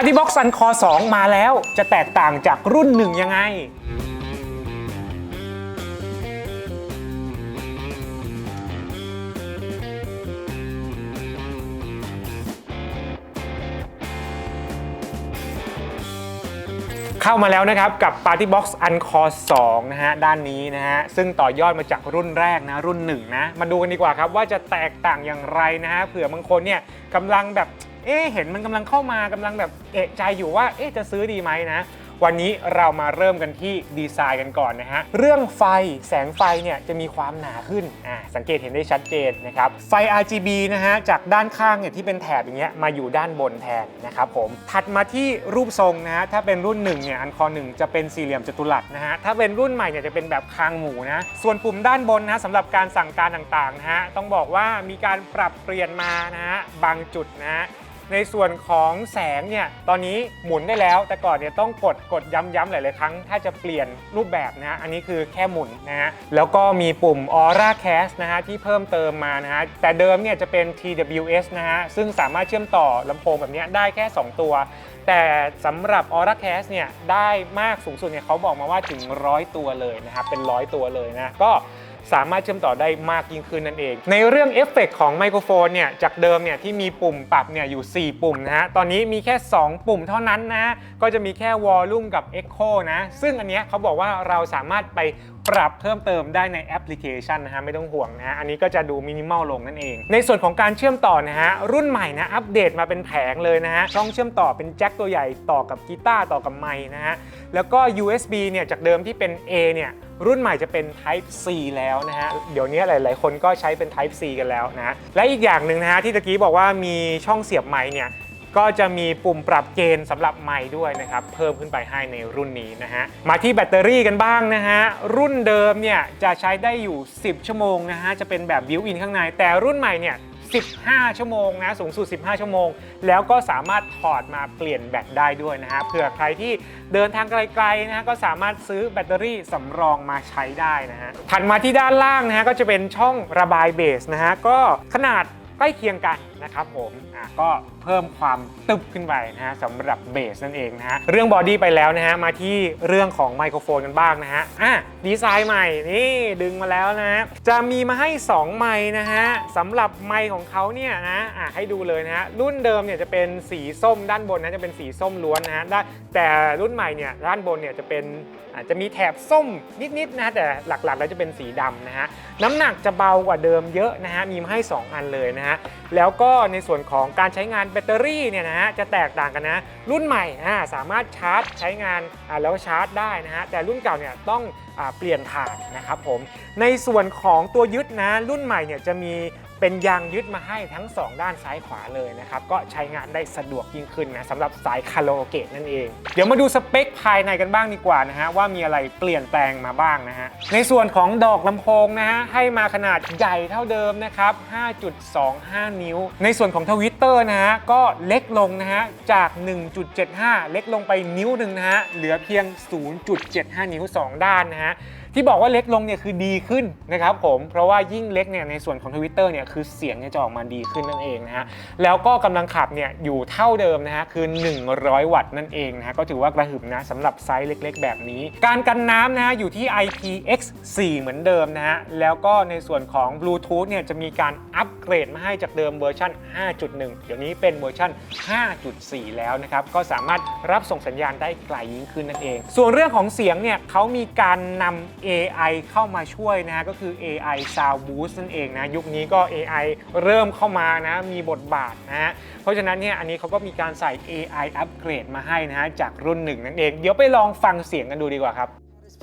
ปฏิบ็อกซันคอ2มาแล้วจะแตกต่างจากรุ่นหนึ่งยังไง เข้ามาแล้วนะครับกับ Party Box Uncore 2นะฮะด้านนี้นะฮะซึ่งต่อยอดมาจากรุ่นแรกนะรุ่น1นะ มาดูกันดีกว่าครับว่าจะแตกต่างอย่างไรนะฮะเผื่อบางคนเนี่ยกำลังแบบ เอ๊เห็นมันกำลังเข้ามากำลังแบบเอะใจอยู่ว่าเอ๊จะซื้อดีไหมนะวันนี้เรามาเริ่มกันที่ดีไซน์กันก่อนนะฮะ เรื่องไฟแสงไฟเนี่ยจะมีความหนาขึ้นอ่าสังเกตเห็นได้ชัดเจนนะครับ ไฟ RGB นะฮะ จากด้านข้างเนี่ยที่เป็นแถบอย่างเงี้ยมาอยู่ด้านบนแทนนะครับผม ถัดมาที่รูปทรงนะฮะ ถ้าเป็นรุ่น1เนี่ยอันคอ1จะเป็นสี่เหลี่ยมจัตุรัสนะฮะ ถ้าเป็นรุ่นใหม่เนี่ยจะเป็นแบบคางหมูนะ ส่วนปุ่มด้านบนนะสำหรับการสั่งการต่างๆนะฮะต้องบอกว่ามีการปรับเปลี่ยนมานะฮะบางจุดนะฮะ ในส่วนของแสงเนี่ยตอนนี้หมุนได้แล้วแต่ก่อนเนี่ยต้องกดกดย้ำๆหลายๆครั้ง ถ้าจะเปลี่ยนรูปแบบนะฮะอันนี้คือแค่หมุนนะฮะแล้วก็มีปุ่ม Aura Cast นะฮะที่เพิ่มเติมมานะฮะแต่เดิมเนี่ยจะเป็น TWS นะฮะซึ่งสามารถเชื่อมต่อลำโพงแบบนี้ได้แค่ 2 ตัว แต่สำหรับ Aura Cast เนี่ยได้มากสูงสุดเนี่ยเขาบอกมาว่าถึง 100 ตัวเลยนะครับเป็น 100 ตัวเลยนะก็ สามารถเชื่อมต่อได้มากยิ่งขึ้นนั่นเอง ในเรื่องเอฟเฟกต์ของไมโครโฟนเนี่ยจากเดิมเนี่ยที่มีปุ่มปรับเนี่ยอยู่ 4 ปุ่มนะฮะตอนนี้มีแค่ 2 ปุ่มเท่านั้นนะ ก็จะมีแค่วอลลุ่มกับ Echo นะ ซึ่งอันเนี้ยเขาบอกว่าเราสามารถไปปรับเพิ่มเติมได้ในแอปพลิเคชันนะฮะไม่ต้องห่วงนะฮะอันนี้ก็จะดูมินิมอลลงนั่นเอง ในส่วนของการเชื่อมต่อนะฮะรุ่นใหม่นะอัปเดตมาเป็นแผงเลยนะฮะช่องเชื่อมต่อเป็นแจ็คตัวใหญ่ต่อกับกีตาร์ต่อกับไมค์นะฮะแล้วก็ USB เนี่ยจากเดิมที่เป็น A เนี่ย รุ่นใหม่จะเป็น Type C แล้วนะฮะ เดี๋ยวนี้หลาย ๆ คนก็ใช้เป็น Type C กันแล้วนะ และอีกอย่างหนึ่งนะฮะที่ตะกี้บอกว่ามีช่องเสียบไมค์เนี่ย ก็จะมีปุ่มปรับเกณฑ์สำหรับไมค์ด้วยนะครับ เพิ่มขึ้นไปให้ในรุ่นนี้นะฮะ มาที่แบตเตอรี่กันบ้างนะฮะ รุ่นเดิมเนี่ยจะใช้ได้อยู่ 10 ชั่วโมงนะฮะ จะเป็นแบบบิวอินข้างใน แต่รุ่นใหม่เนี่ย 15 ชั่วโมงนะสูงสุด 15 ชั่วโมง แล้วก็สามารถถอดมาเปลี่ยนแบตได้ด้วยนะฮะเผื่อใครที่เดินทางไกลๆนะฮะก็สามารถซื้อแบตเตอรี่สำรองมาใช้ได้นะฮะถัดมาที่ด้านล่างนะฮะก็จะเป็นช่องระบายเบสนะฮะก็ขนาดใกล้เคียงกัน นะครับผมอะก็เพิ่มความตึบขึ้นไปนะฮะสำหรับเบสนั่นเองนะฮะเรื่องบอดี้ไปแล้วนะฮะมาที่เรื่องของไมโครโฟนกันบ้างนะฮะอะดีไซน์ใหม่นี่ดึงมาแล้วนะฮะจะมีมาให้ 2 ไมค์นะฮะสำหรับไมค์ของเขาเนี่ยนะอะให้ดูเลยนะฮะรุ่นเดิมเนี่ยจะเป็นสีส้มด้านบนนะจะเป็นสีส้มล้วนนะฮะแต่รุ่นใหม่เนี่ยด้านบนเนี่ยจะเป็นอาจจะมีแถบส้มนิดๆนะฮะแต่หลักๆแล้วจะเป็นสีดำนะฮะ น้ำหนักจะเบากว่าเดิมเยอะนะฮะมีมาให้ 2 อันเลยนะฮะแล้วก็ในส่วนของการใช้งานแบตเตอรี่เนี่ยนะฮะจะแตกต่างกันนะ รุ่นใหม่อ่าสามารถชาร์จใช้งานอ่าแล้วชาร์จได้นะฮะแต่รุ่นเก่าเนี่ยต้องอาเปลี่ยนถ่านนะครับผมในส่วนของตัวยึดนะรุ่นใหม่เนี่ยจะมี เป็นยางยึดมาให้ทั้ง 2 ด้านซ้ายขวาเลยนะครับ ก็ใช้งานได้สะดวกยิ่งขึ้นนะสำหรับสายคาราโอเกะนั่นเอง เดี๋ยวมาดูสเปคภายในกันบ้างดีกว่านะฮะว่ามีอะไรเปลี่ยนแปลงมาบ้างนะฮะในส่วนของดอกลำโพงนะฮะให้มาขนาดใหญ่เท่าเดิมนะครับ 5.25 นิ้ว ในส่วนของทวิตเตอร์นะฮะก็เล็กลงนะฮะจาก 1.75 เล็กลงไปนิ้วหนึ่งนะฮะเหลือเพียง 0.75 นิ้ว 2 ด้านนะฮะที่บอกว่าเล็กลงเนี่ยคือดีขึ้นนะครับผมเพราะว่ายิ่งเล็กเนี่ยในส่วนของ Twitter เนี่ยคือเสียงเนี่ยจะออกมาดีขึ้นนั่นเองนะฮะแล้วก็กำลังขับเนี่ยอยู่เท่าเดิมนะฮะคือ 100 วัตต์นั่นเองนะฮะก็ถือว่ากระหึ่มนะสำหรับไซส์เล็กๆ แบบนี้ การกันน้ำนะฮะอยู่ที่ IPX4 เหมือนเดิมนะฮะแล้วก็ในส่วนของ Bluetooth เนี่ยจะมีการอัปเกรดมาให้จากเดิมเวอร์ชัน5.1เดี๋ยวนี้เป็นเวอร์ชัน5.4 แล้วนะครับ ก็สามารถรับส่งสัญญาณได้ไกลยิ่งขึ้นนั่นเอง ส่วนเรื่องของเสียงเนี่ยเขามีการนำ AI เข้ามาช่วยนะฮะก็คือ AI Sound Boost นั่นเองนะ ยุคนี้ก็ AI เริ่มเข้ามานะ มีบทบาทนะฮะ เพราะฉะนั้นเนี่ยอันนี้เขาก็มีการใส่ AI อัปเกรดมาให้นะฮะจากรุ่นหนึ่งนั่นเอง เดี๋ยวไปลองฟังเสียงกันดูดีกว่าครับ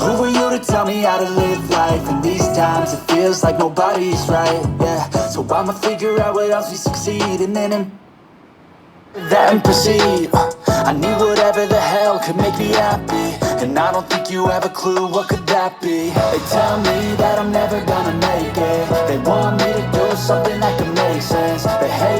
who are you to tell me how to live life? In these times, it feels like nobody's right. Yeah, so I'ma figure out what else we succeed and then. That and proceed. I need whatever the hell could make me happy. And I don't think you have a clue what could that be They tell me that I'm never gonna make it They want me to do something that can make sense They hate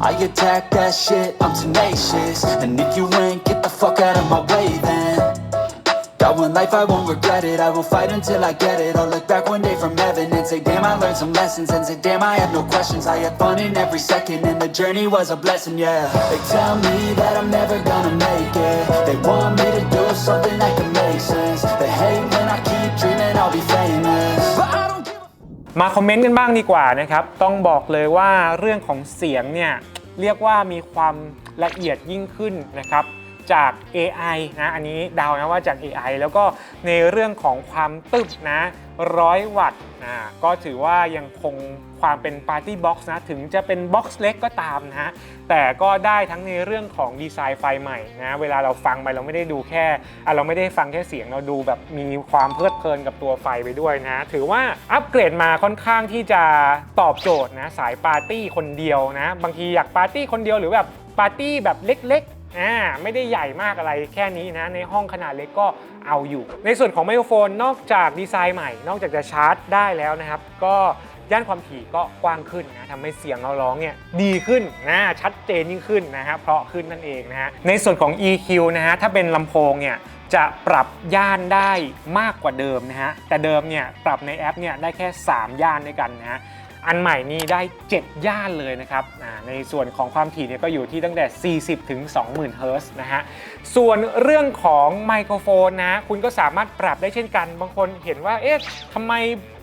I attack that shit, I'm tenacious. And if you ain't, get the fuck out of my way then. Got one life, I won't regret it. I will fight until I get it. I'll look back one day from heaven and say Damn, I learned some lessons. And say, damn, I had no questions. I had fun in every second. And the journey was a blessing, yeah. They tell me that I'm never gonna make it. They want me to do something that can make sense. They hate when I keep dreaming I'll be famous มาคอมเมนต์กันบ้างดีกว่านะครับ ต้องบอกเลยว่าเรื่องของเสียงเนี่ยเรียกว่ามีความละเอียดยิ่งขึ้นนะครับ จาก AI นะ อันนี้ดาวนะว่าจาก AI แล้วก็ในเรื่องของความตึบนะร้อยวัตต์นะก็ถือว่ายังคงความเป็น Party Box นะ ถึงจะเป็นบ็อกซ์เล็กก็ตามนะฮะ แต่ก็ได้ทั้งในเรื่องของดีไซน์ไฟใหม่นะ เวลาเราฟังไปเราไม่ได้ดูแค่อะเราไม่ได้ฟังแค่เสียงเราดูแบบมีความเพลิดเพลินกับตัวไฟไปด้วยนะ ถือว่าอัปเกรดมาค่อนข้างที่จะตอบโจทย์นะสายปาร์ตี้คนเดียวนะ บางทีอยากปาร์ตี้คนเดียวหรือแบบปาร์ตี้แบบเล็กๆ อ่าไม่ได้ใหญ่มากอะไรแค่นี้นะ ในห้องขนาดเล็กก็เอาอยู่ ในส่วนของไมโครโฟนนอกจากดีไซน์ใหม่ นอกจากจะชาร์จได้แล้วนะครับ ก็ย่านความถี่ก็กว้างขึ้นนะทำให้เสียงเราร้องเนี่ยดีขึ้นนะชัดเจนยิ่งขึ้นนะฮะเพราะขึ้นนั่นเองนะฮะในส่วนของ EQ นะฮะถ้าเป็นลำโพงเนี่ยจะปรับย่านได้มากกว่าเดิมนะฮะแต่เดิมเนี่ยปรับในแอปเนี่ยได้แค่ 3 ย่านด้วยกันนะฮะ อันใหม่นี้ได้ 7 ย่านเลยนะครับในส่วนของความถี่เนี่ยก็อยู่ที่ตั้งแต่ 40 ถึง 20,000 เฮิร์ตซ์นะฮะ ส่วนเรื่องของไมโครโฟนนะ คุณก็สามารถปรับได้เช่นกัน บางคนเห็นว่า เอ๊ะทำไม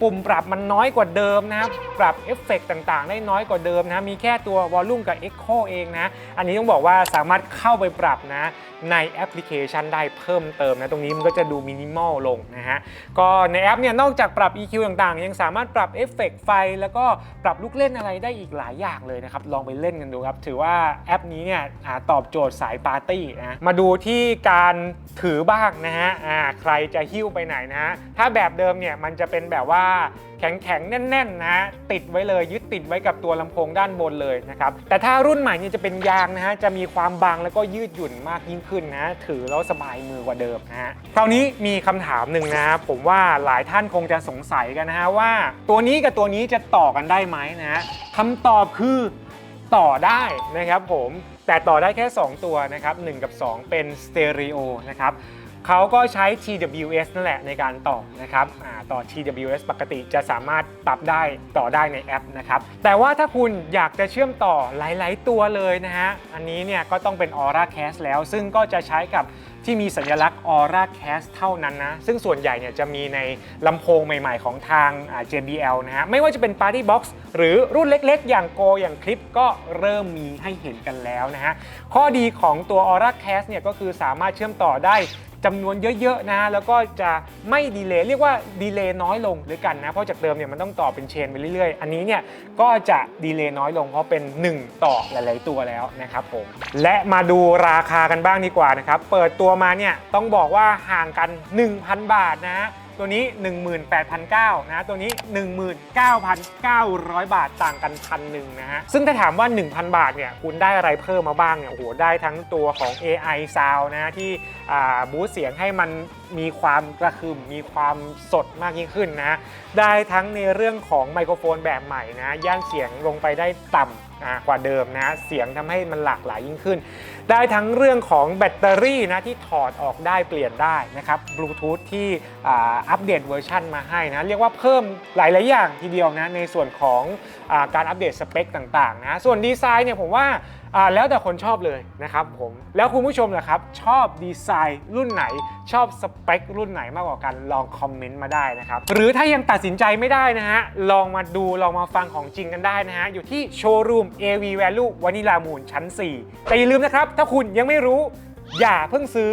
ปุ่มปรับมันน้อยกว่าเดิมนะครับ ปรับเอฟเฟกต์ต่างๆ ได้น้อยกว่าเดิมนะ มีแค่ตัววอลลุ่มกับ Echo เองนะ อันนี้ต้องบอกว่าสามารถเข้าไปปรับนะ ในแอปพลิเคชันได้เพิ่มเติมนะ ตรงนี้มันก็จะดูมินิมอลลงนะฮะ ก็ในแอปเนี่ยนอกจากปรับ EQ ต่างๆ ยังสามารถปรับเอฟเฟกต์ไฟ แล้วก็ปรับลูกเล่นอะไรได้อีกหลายอย่างเลยนะครับ ลองไปเล่นกันดูครับ ถือว่าแอปนี้เนี่ยอตอบโจทย์สายปาร์ตี้นะ มาดูที่การถือบ้างนะฮะใครจะหิ้วไปไหนนะฮะ ถ้าแบบเดิมเนี่ยมันจะเป็นแบบว่าแข็งๆ แน่นๆนะฮะติดไว้เลยยึดติดไว้กับตัวลำโพงด้านบนเลยนะครับแต่ถ้ารุ่นใหม่เนี่ยจะเป็นยางนะฮะจะมีความบางแล้วก็ยืดหยุ่นมากยิ่งขึ้นนะถือแล้วสบายมือกว่าเดิมนะฮะคราวนี้มีคำถามหนึ่งนะผมว่าหลายท่านคงจะสงสัยกันนะฮะว่า ตัวนี้กับตัวนี้จะต่อกันได้ไหมนะฮะคำตอบคือต่อได้นะครับผมแต่ต่อได้แค่ 2 ตัวนะครับ1กับ 2 เป็นสเตอริโอนะครับ เขาก็ใช้ TWS นั่นแหละในการต่อนะครับต่อ TWS ปกติจะสามารถปรับได้ต่อได้ในแอปนะครับ แต่ว่าถ้าคุณอยากจะเชื่อมต่อหลาย ๆ ตัวเลยนะฮะ อันนี้เนี่ยก็ต้องเป็น Aura Cast แล้ว ซึ่งก็จะใช้กับที่มีสัญลักษณ์ Aura Cast เท่านั้นนะ ซึ่งส่วนใหญ่เนี่ยจะมีในลำโพงใหม่ ๆ ของทาง JBL นะฮะ ไม่ว่าจะเป็น Party Box หรือรุ่นเล็ก ๆ อย่าง Go อย่างคลิปก็เริ่มมีให้เห็นกันแล้วนะฮะ ข้อดีของตัว Aura Cast เนี่ยก็คือสามารถเชื่อมต่อได้ จำนวนเยอะๆนะ แล้วก็จะไม่ดีเลย์เรียกว่าดีเลย์น้อยลงด้วยกันนะ เพราะจากเดิมเนี่ยมันต้องต่อเป็นเชนไปเรื่อยๆ อันนี้เนี่ยก็จะดีเลย์น้อยลงเพราะเป็น 1 ต่อหลายๆตัวแล้วนะครับผมและมาดูราคากันบ้างดีกว่านะครับ เปิดตัวมาเนี่ยต้องบอกว่าห่างกัน 1,000 บาทนะ ตัวนี้ 18,900นะตัวนี้ 19,900 บาทต่างกันพันหนึ่งนะฮะซึ่งถ้าถามว่า 1,000 บาทเนี่ยคุณได้อะไรเพิ่มมาบ้างเนี่ยโอ้โหได้ทั้งตัวของ AI Sound นะที่บูสเสียงให้มันมีความกระคืมมีความสดมากยิ่งขึ้นนะได้ทั้งในเรื่องของไมโครโฟนแบบใหม่นะย่านเสียงลงไปได้ต่ำ กว่าเดิมนะเสียงทำให้มันหลากหลายยิ่งขึ้น ได้ทั้งเรื่องของแบตเตอรี่นะที่ถอดออกได้เปลี่ยนได้นะครับบลูทูธที่อัปเดตเวอร์ชันมาให้นะเรียกว่าเพิ่มหลายๆอย่างทีเดียวนะในส่วนของอการอัปเดตสเปคต่างๆนะส่วนดีไซน์เนี่ยผมว่าอ่าแล้วแต่คนชอบเลยนะครับผมแล้วคุณผู้ชมล่ะครับชอบดีไซน์รุ่นไหน ชอบสเปครุ่นไหนมากกว่ากันลองคอมเมนต์มาได้นะครับหรือถ้ายังตัดสินใจไม่ได้นะฮะลองมาดูลองมาฟังของจริงกันได้นะฮะอยู่ที่โชว์รูม AV Value วานิลามูลชั้น 4 แต่อย่าลืมนะครับถ้าคุณยังไม่รู้อย่าเพิ่งซื้อ